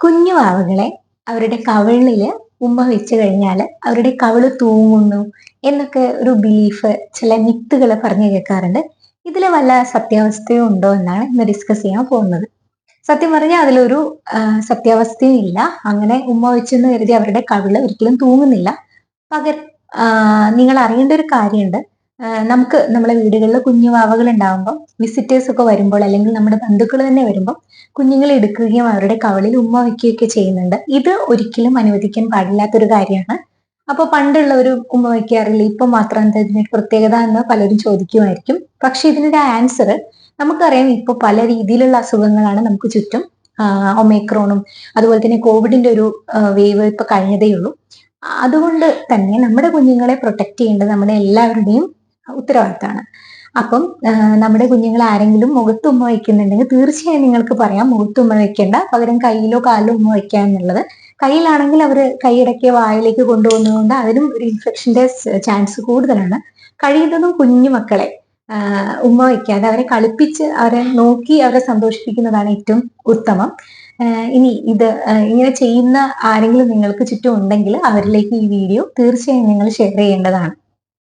കുഞ്ഞു വാവകളെ അവരുടെ കവിളിൽ ഉമ്മ വെച്ച് കഴിഞ്ഞാൽ അവരുടെ കവിൾ തൂങ്ങുന്നു എന്നൊക്കെ ഒരു ബിലീഫ് ചില മിത്തുകൾ പറഞ്ഞു കേൾക്കാറുണ്ട്. ഇതിൽ വല്ല സത്യാവസ്ഥയും ഉണ്ടോ എന്നാണ് ഇന്ന് ഡിസ്കസ് ചെയ്യാൻ പോകുന്നത്. സത്യം പറഞ്ഞാൽ അതിലൊരു സത്യാവസ്ഥയും ഇല്ല. അങ്ങനെ ഉമ്മ വെച്ചെന്ന് കരുതി അവരുടെ കവിൾ ഒരിക്കലും തൂങ്ങുന്നില്ല. പകരം നിങ്ങൾ അറിയേണ്ട ഒരു കാര്യമുണ്ട്. നമുക്ക് നമ്മളെ വീടുകളിൽ കുഞ്ഞു വാവകൾ ഉണ്ടാകുമ്പോൾ വിസിറ്റേഴ്സ് ഒക്കെ വരുമ്പോൾ അല്ലെങ്കിൽ നമ്മുടെ ബന്ധുക്കൾ തന്നെ വരുമ്പോൾ കുഞ്ഞുങ്ങളെ എടുക്കുകയും അവരുടെ കവളിൽ ഉമ്മ വയ്ക്കുകയൊക്കെ ചെയ്യുന്നുണ്ട്. ഇത് ഒരിക്കലും അനുവദിക്കാൻ പാടില്ലാത്തൊരു കാര്യമാണ്. അപ്പൊ പണ്ടുള്ളവർ ഉമ്മ വയ്ക്കാറില്ല ഇപ്പൊ മാത്രം എന്താ ഇതിനൊരു പ്രത്യേകത എന്ന് പലരും ചോദിക്കുമായിരിക്കും. പക്ഷെ ഇതിനൊരു ആൻസർ നമുക്കറിയാം ഇപ്പൊ പല രീതിയിലുള്ള അസുഖങ്ങളാണ് നമുക്ക് ചുറ്റും. ഒമേക്രോണും അതുപോലെ തന്നെ കോവിഡിന്റെ ഒരു വേവ് ഇപ്പൊ കഴിഞ്ഞതേ ഉള്ളൂ അതുകൊണ്ട് തന്നെ നമ്മുടെ കുഞ്ഞുങ്ങളെ പ്രൊട്ടക്ട് ചെയ്യേണ്ടത് നമ്മുടെ എല്ലാവരുടെയും ഉത്തരവാദിത്തമാണ്. അപ്പം നമ്മുടെ കുഞ്ഞുങ്ങൾ ആരെങ്കിലും മുഖത്ത് ഉമ്മ വയ്ക്കുന്നുണ്ടെങ്കിൽ തീർച്ചയായും നിങ്ങൾക്ക് പറയാം മുഖത്ത് ഉമ്മ വെക്കേണ്ട പകരം കയ്യിലോ കാലിലോ ഉമ്മ വയ്ക്കുക എന്നുള്ളത്. കയ്യിലാണെങ്കിൽ അവർ കൈയിടയ്ക്ക് വായിലേക്ക് കൊണ്ടുപോകുന്നതുകൊണ്ട് അതിനും ഒരു ഇൻഫെക്ഷന്റെ ചാൻസ് കൂടുതലാണ്. കഴിയുന്നതും കുഞ്ഞു മക്കളെ ഉമ്മ വയ്ക്കാതെ അവരെ കളിപ്പിച്ച് അവരെ നോക്കി അവരെ സന്തോഷിപ്പിക്കുന്നതാണ് ഏറ്റവും ഉത്തമം. ഇനി ഇത് ഇങ്ങനെ ചെയ്യുന്ന ആരെങ്കിലും നിങ്ങൾക്ക് ചുറ്റും ഉണ്ടെങ്കിൽ അവരിലേക്ക് ഈ വീഡിയോ തീർച്ചയായും നിങ്ങൾ ഷെയർ ചെയ്യേണ്ടതാണ്.